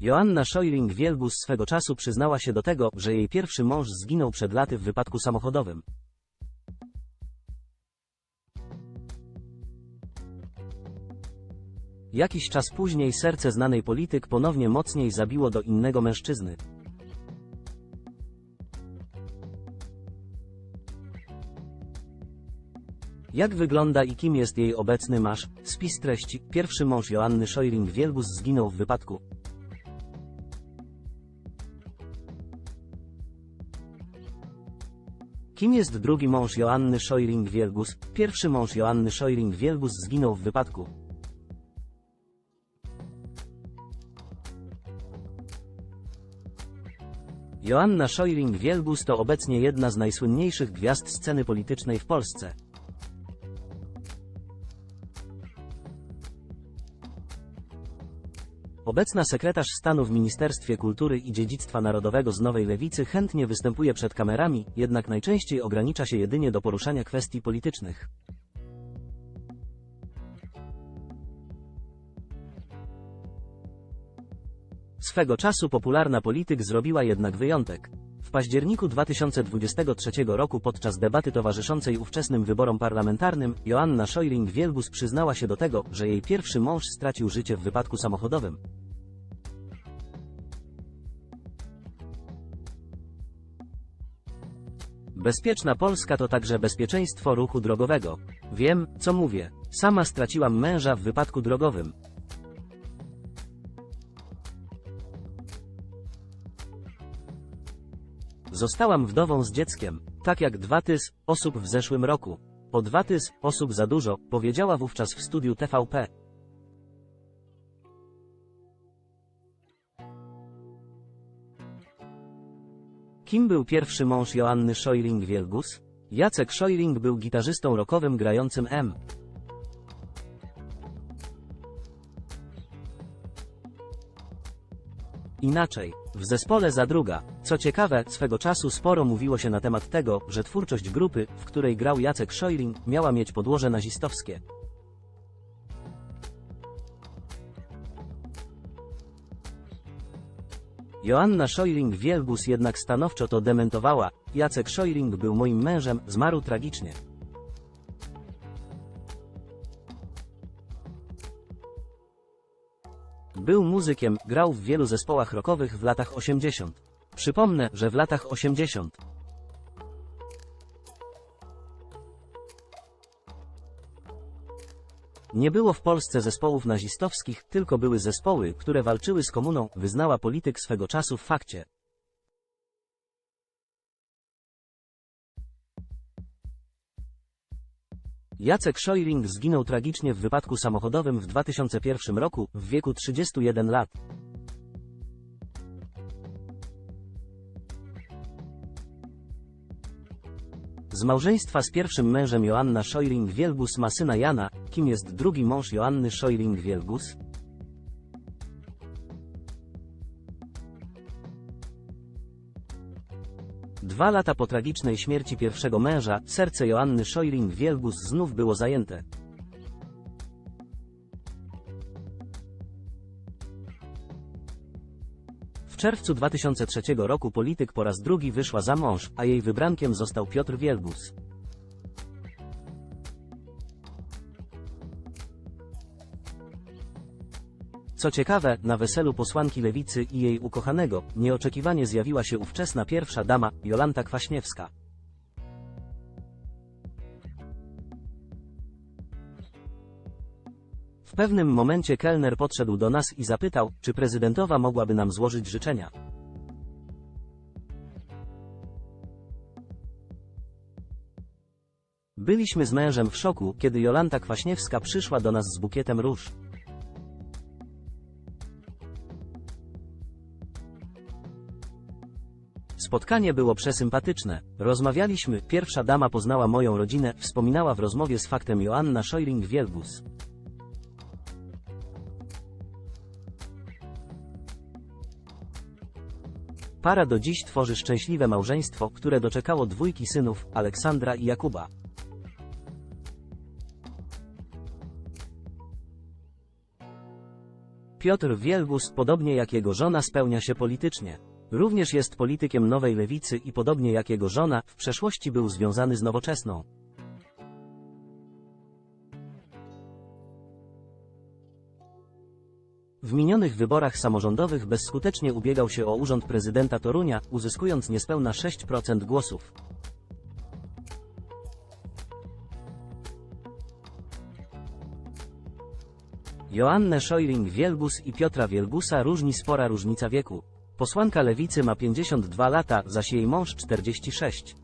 Joanna Scheuring-Wielgus swego czasu przyznała się do tego, że jej pierwszy mąż zginął przed laty w wypadku samochodowym. Jakiś czas później serce znanej polityk ponownie mocniej zabiło do innego mężczyzny. Jak wygląda i kim jest jej obecny masz? Spis treści. Pierwszy mąż Joanny Scheuring-Wielgus zginął w wypadku. Kim jest drugi mąż Joanny Scheuring-Wielgus? Pierwszy mąż Joanny Scheuring-Wielgus zginął w wypadku. Joanna Scheuring-Wielgus to obecnie jedna z najsłynniejszych gwiazd sceny politycznej w Polsce. Obecna sekretarz stanu w Ministerstwie Kultury i Dziedzictwa Narodowego z Nowej Lewicy chętnie występuje przed kamerami, jednak najczęściej ogranicza się jedynie do poruszania kwestii politycznych. Swego czasu popularna polityk zrobiła jednak wyjątek. W październiku 2023 roku podczas debaty towarzyszącej ówczesnym wyborom parlamentarnym, Joanna Scheuring-Wielgus przyznała się do tego, że jej pierwszy mąż stracił życie w wypadku samochodowym. Bezpieczna Polska to także bezpieczeństwo ruchu drogowego. Wiem, co mówię. Sama straciłam męża w wypadku drogowym. Zostałam wdową z dzieckiem, tak jak dwa tys osób w zeszłym roku. Po dwa tys osób za dużo, powiedziała wówczas w studiu TVP. Kim był pierwszy mąż Joanny Scheuring-Wielgus? Jacek Scheuring był gitarzystą rockowym grającym M. Inaczej, w zespole Zadruga. Co ciekawe, swego czasu sporo mówiło się na temat tego, że twórczość grupy, w której grał Jacek Scheuring, miała mieć podłoże nazistowskie. Joanna Scheuring-Wielgus jednak stanowczo to dementowała. Jacek Scheuring był moim mężem, zmarł tragicznie. Był muzykiem, grał w wielu zespołach rockowych w latach 80. Przypomnę, że w latach 80. Nie było w Polsce zespołów nazistowskich, tylko były zespoły, które walczyły z komuną, wyznała polityk swego czasu w fakcie. Jacek Scheuring zginął tragicznie w wypadku samochodowym w 2001 roku, w wieku 31 lat. Z małżeństwa z pierwszym mężem Joanna Scheuring-Wielgus ma syna Jana, kim jest drugi mąż Joanny Scheuring-Wielgus? Dwa lata po tragicznej śmierci pierwszego męża, serce Joanny Scheuring-Wielgus znów było zajęte. Czerwcu 2003 roku polityk po raz drugi wyszła za mąż, a jej wybrankiem został Piotr Wielgus. Co ciekawe, na weselu posłanki lewicy i jej ukochanego, nieoczekiwanie zjawiła się ówczesna pierwsza dama, Jolanta Kwaśniewska. Pewnym momencie kelner podszedł do nas i zapytał, czy prezydentowa mogłaby nam złożyć życzenia. Byliśmy z mężem w szoku, kiedy Jolanta Kwaśniewska przyszła do nas z bukietem róż. Spotkanie było przesympatyczne. Rozmawialiśmy, pierwsza dama poznała moją rodzinę, wspominała w rozmowie z faktem Joanna Scheuring-Wielgus. Para do dziś tworzy szczęśliwe małżeństwo, które doczekało dwójki synów, Aleksandra i Jakuba. Piotr Wielgus, podobnie jak jego żona, spełnia się politycznie. Również jest politykiem Nowej Lewicy i podobnie jak jego żona, w przeszłości był związany z Nowoczesną. W minionych wyborach samorządowych bezskutecznie ubiegał się o urząd prezydenta Torunia, uzyskując niespełna 6% głosów. Joannę Szojring-Wielgus i Piotra Wielgusa różni spora różnica wieku. Posłanka lewicy ma 52 lata, zaś jej mąż 46.